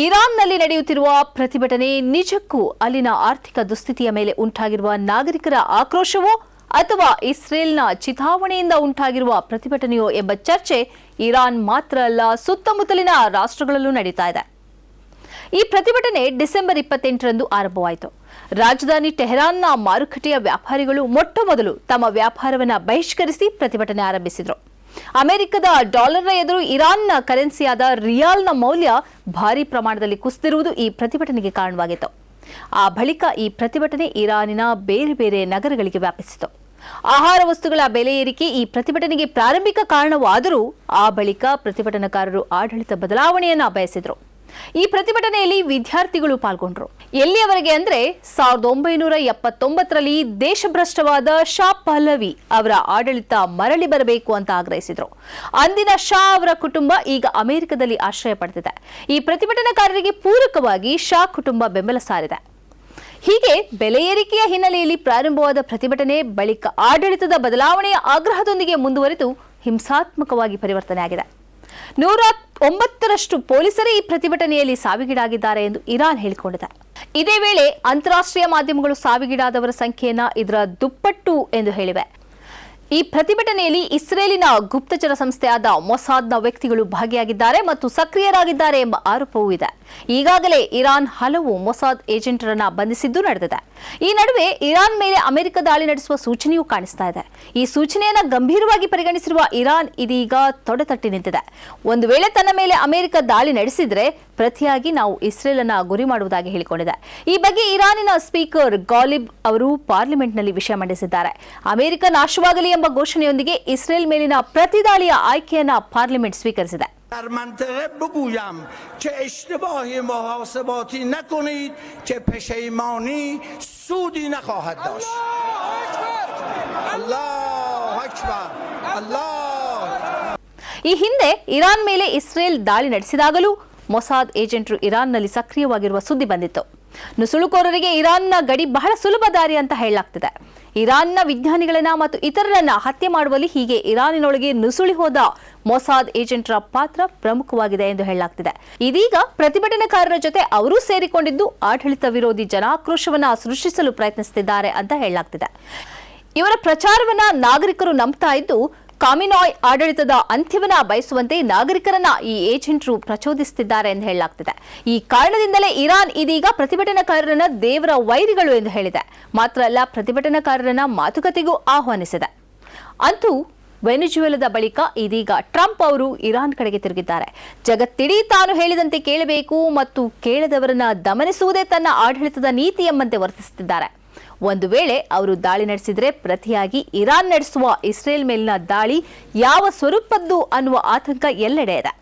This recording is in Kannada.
ಇರಾನ್ನಲ್ಲಿ ನಡೆಯುತ್ತಿರುವ ಪ್ರತಿಭಟನೆ ನಿಜಕ್ಕೂ ಅಲ್ಲಿನ ಆರ್ಥಿಕ ದುಸ್ಥಿತಿಯ ಮೇಲೆ ಉಂಟಾಗಿರುವ ನಾಗರಿಕರ ಆಕ್ರೋಶವೋ ಅಥವಾ ಇಸ್ರೇಲ್ನ ಚಿತಾವಣೆಯಿಂದ ಉಂಟಾಗಿರುವ ಪ್ರತಿಭಟನೆಯೋ ಎಂಬ ಚರ್ಚೆ ಇರಾನ್ ಮಾತ್ರ ಅಲ್ಲ, ಸುತ್ತಮುತ್ತಲಿನ ರಾಷ್ಟ್ರಗಳಲ್ಲೂ ನಡೀತಾ ಇದೆ. ಈ ಪ್ರತಿಭಟನೆ ಡಿಸೆಂಬರ್ ಇಪ್ಪತ್ತೆಂಟರಂದು ಆರಂಭವಾಯಿತು. ರಾಜಧಾನಿ ಟೆಹರಾನ್ನ ಮಾರುಕಟ್ಟೆಯ ವ್ಯಾಪಾರಿಗಳು ಮೊಟ್ಟ ಮೊದಲು ತಮ್ಮ ವ್ಯಾಪಾರವನ್ನು ಬಹಿಷ್ಕರಿಸಿ ಪ್ರತಿಭಟನೆ ಆರಂಭಿಸಿದರು. ಅಮೆರಿಕದ ಡಾಲರ್ನ ಎದುರು ಇರಾನ್ನ ಕರೆನ್ಸಿಯಾದ ರಿಯಾಲ್ನ ಮೌಲ್ಯ ಭಾರಿ ಪ್ರಮಾಣದಲ್ಲಿ ಕುಸಿದಿರುವುದು ಈ ಪ್ರತಿಭಟನೆಗೆ ಕಾರಣವಾಗಿತ್ತು. ಆ ಬಳಿಕ ಈ ಪ್ರತಿಭಟನೆ ಇರಾನಿನ ಬೇರೆ ಬೇರೆ ನಗರಗಳಿಗೆ ವ್ಯಾಪಿಸಿತು. ಆಹಾರ ವಸ್ತುಗಳ ಬೆಲೆ ಏರಿಕೆ ಈ ಪ್ರತಿಭಟನೆಗೆ ಪ್ರಾರಂಭಿಕ ಕಾರಣವಾದರೂ ಆ ಬಳಿಕ ಪ್ರತಿಭಟನಾಕಾರರು ಆಡಳಿತ ಬದಲಾವಣೆಯನ್ನ ಬಯಸಿದ್ರು. ಈ ಪ್ರತಿಭಟನೆಯಲ್ಲಿ ವಿದ್ಯಾರ್ಥಿಗಳು ಪಾಲ್ಗೊಂಡ್ರು. ಎಲ್ಲಿಯವರೆಗೆ ಅಂದ್ರೆ ಸಾವಿರದ ಒಂಬೈನೂರ ಎಪ್ಪತ್ತೊಂಬತ್ತರಲ್ಲಿ ದೇಶಭ್ರಷ್ಟವಾದ ಶಾ ಪಹಲವಿ ಅವರ ಆಡಳಿತ ಮರಳಿ ಬರಬೇಕು ಅಂತ ಆಗ್ರಹಿಸಿದ್ರು. ಅಂದಿನ ಶಾ ಅವರ ಕುಟುಂಬ ಈಗ ಅಮೆರಿಕದಲ್ಲಿ ಆಶ್ರಯ ಪಡೆದಿದೆ. ಈ ಪ್ರತಿಭಟನಾಕಾರರಿಗೆ ಪೂರಕವಾಗಿ ಶಾ ಕುಟುಂಬ ಬೆಂಬಲ ಸಾರಿದೆ. ಹೀಗೆ ಬೆಲೆ ಏರಿಕೆಯ ಹಿನ್ನೆಲೆಯಲ್ಲಿ ಪ್ರಾರಂಭವಾದ ಪ್ರತಿಭಟನೆ ಬಳಿಕ ಆಡಳಿತದ ಬದಲಾವಣೆಯ ಆಗ್ರಹದೊಂದಿಗೆ ಮುಂದುವರಿದು ಹಿಂಸಾತ್ಮಕವಾಗಿ ಪರಿವರ್ತನೆಯಾಗಿದೆ. ನೂರ ಒಂಬತ್ತರಷ್ಟು ಪೊಲೀಸರೇ ಈ ಪ್ರತಿಭಟನೆಯಲ್ಲಿ ಸಾವಿಗೀಡಾಗಿದ್ದಾರೆ ಎಂದು ಇರಾನ್ ಹೇಳಿಕೊಂಡಿದೆ. ಇದೇ ವೇಳೆ ಅಂತಾರಾಷ್ಟ್ರೀಯ ಮಾಧ್ಯಮಗಳು ಸಾವಿಗೀಡಾದವರ ಸಂಖ್ಯೆಯನ್ನ ಇದರ ದುಪ್ಪಟ್ಟು ಎಂದು ಹೇಳಿವೆ. ಈ ಪ್ರತಿಭಟನೆಯಲ್ಲಿ ಇಸ್ರೇಲಿನ ಗುಪ್ತಚರ ಸಂಸ್ಥೆಯಾದ ಮೊಸಾದ್ನ ವ್ಯಕ್ತಿಗಳು ಭಾಗಿಯಾಗಿದ್ದಾರೆ ಮತ್ತು ಸಕ್ರಿಯರಾಗಿದ್ದಾರೆ ಎಂಬ ಆರೋಪವೂ ಇದೆ. ಈಗಾಗಲೇ ಇರಾನ್ ಹಲವು ಮೊಸಾದ್ ಏಜೆಂಟರನ್ನ ಬಂಧಿಸಿದ್ದು ನಡೆದಿದೆ. ಈ ನಡುವೆ ಇರಾನ್ ಮೇಲೆ ಅಮೆರಿಕ ದಾಳಿ ನಡೆಸುವ ಸೂಚನೆಯೂ ಕಾಣಿಸ್ತಾ ಇದೆ. ಈ ಸೂಚನೆಯನ್ನ ಗಂಭೀರವಾಗಿ ಪರಿಗಣಿಸಿರುವ ಇರಾನ್ ಇದೀಗ ತೊಡೆತಟ್ಟಿ ನಿಂತಿದೆ. ಒಂದು ವೇಳೆ ತನ್ನ ಮೇಲೆ ಅಮೆರಿಕ ದಾಳಿ ನಡೆಸಿದ್ರೆ ಪ್ರತಿಯಾಗಿ ನಾವು ಇಸ್ರೇಲ್ ಅನ್ನ ಗುರಿ ಮಾಡುವುದಾಗಿ ಹೇಳಿಕೊಂಡಿದೆ. ಈ ಬಗ್ಗೆ ಇರಾನಿನ ಸ್ಪೀಕರ್ ಗಾಲಿಬ್ ಅವರು ಪಾರ್ಲಿಮೆಂಟ್ನಲ್ಲಿ ವಿಷಯ ಮಂಡಿಸಿದ್ದಾರೆ. ಅಮೆರಿಕ ನಾಶವಾಗಲಿ ಎಂಬ ಘೋಷಣೆಯೊಂದಿಗೆ ಇಸ್ರೇಲ್ ಮೇಲಿನ ಪ್ರತಿದಾಳಿಯ ಆಯ್ಕೆಯನ್ನ ಪಾರ್ಲಿಮೆಂಟ್ ಸ್ವೀಕರಿಸಿದೆ. در منطقه بگویم که اشتباهی محاسباتی نکنید که پشیمانی سودی نخواهد داشت الله اکبر الله ಈ ಹಿಂದೆ ಇರಾನ್ ಮೇಲೆ ಇಸ್ರೇಲ್ ದಾಳಿ ನಡೆಸಿದಾಗಲೂ ಮೊಸಾದ್ ಏಜೆಂಟರು ಇರಾನ್ನಲ್ಲಿ ಸಕ್ರಿಯವಾಗಿರುವ ಸುದ್ದಿ ಬಂದಿತ್ತು ನುಸುಳುಕೋರರಿಗೆ ಇರಾನ್ನ ಗಡಿ ಬಹಳ ಸುಲಭ ದಾರಿ ಅಂತ ಹೇಳಲಾಗ್ತಿದೆ ಇರಾನ್ನ ವಿಜ್ಞಾನಿಗಳನ್ನ ಮತ್ತು ಇತರರನ್ನ ಹತ್ಯೆ ಮಾಡುವಲ್ಲಿ ಹೀಗೆ ಇರಾನಿನೊಳಗೆ ನುಸುಳಿ ಹೋದ ಮೊಸಾದ್ ಏಜೆಂಟರ ಪಾತ್ರ ಪ್ರಮುಖವಾಗಿದೆ ಎಂದು ಹೇಳಲಾಗ್ತಿದೆ. ಇದೀಗ ಪ್ರತಿಭಟನಾಕಾರರ ಜೊತೆ ಅವರೂ ಸೇರಿಕೊಂಡಿದ್ದು ಆಡಳಿತ ವಿರೋಧಿ ಜನಾಕ್ರೋಶವನ್ನ ಸೃಷ್ಟಿಸಲು ಪ್ರಯತ್ನಿಸುತ್ತಿದ್ದಾರೆ ಅಂತ ಹೇಳಲಾಗ್ತಿದೆ. ಇವರ ಪ್ರಚಾರವನ್ನ ನಾಗರಿಕರು ನಂಬ್ತಾ ಇದ್ದು ಕಾಮಿನಾಯ್ ಆಡಳಿತದ ಅಂತ್ಯವನ್ನ ಬಯಸುವಂತೆ ನಾಗರಿಕರನ್ನ ಈ ಏಜೆಂಟರು ಪ್ರಚೋದಿಸುತ್ತಿದ್ದಾರೆ ಎಂದು ಹೇಳಲಾಗ್ತಿದೆ. ಈ ಕಾರಣದಿಂದಲೇ ಇರಾನ್ ಇದೀಗ ಪ್ರತಿಭಟನಾಕಾರರನ್ನ ದೇವರ ವೈರಿಗಳು ಎಂದು ಹೇಳಿದೆ. ಮಾತ್ರ ಅಲ್ಲ, ಪ್ರತಿಭಟನಾಕಾರರನ್ನ ಮಾತುಕತೆಗೂ ಆಹ್ವಾನಿಸಿದೆ. ಅಂತೂ ವೆನಿಜುವೆಲದ ಬಳಿಕ ಇದೀಗ ಟ್ರಂಪ್ ಅವರು ಇರಾನ್ ಕಡೆಗೆ ತಿರುಗಿದ್ದಾರೆ. ಜಗತ್ತಿಡೀ ತಾನು ಹೇಳಿದಂತೆ ಕೇಳಬೇಕು ಮತ್ತು ಕೇಳದವರನ್ನ ದಮನಿಸುವುದೇ ತನ್ನ ಆಡಳಿತದ ನೀತಿ ಎಂಬಂತೆ ವರ್ತಿಸುತ್ತಿದ್ದಾರೆ. ಒಂದು ವೇಳೆ ಅವರು ದಾಳಿ ನಡೆಸಿದರೆ ಪ್ರತಿಯಾಗಿ ಇರಾನ್ ನಡೆಸುವ ಇಸ್ರೇಲ್ ಮೇಲಿನ ದಾಳಿ ಯಾವ ಸ್ವರೂಪದ್ದು ಅನ್ನುವ ಆತಂಕ ಎಲ್ಲೆಡೆ ಇದೆ.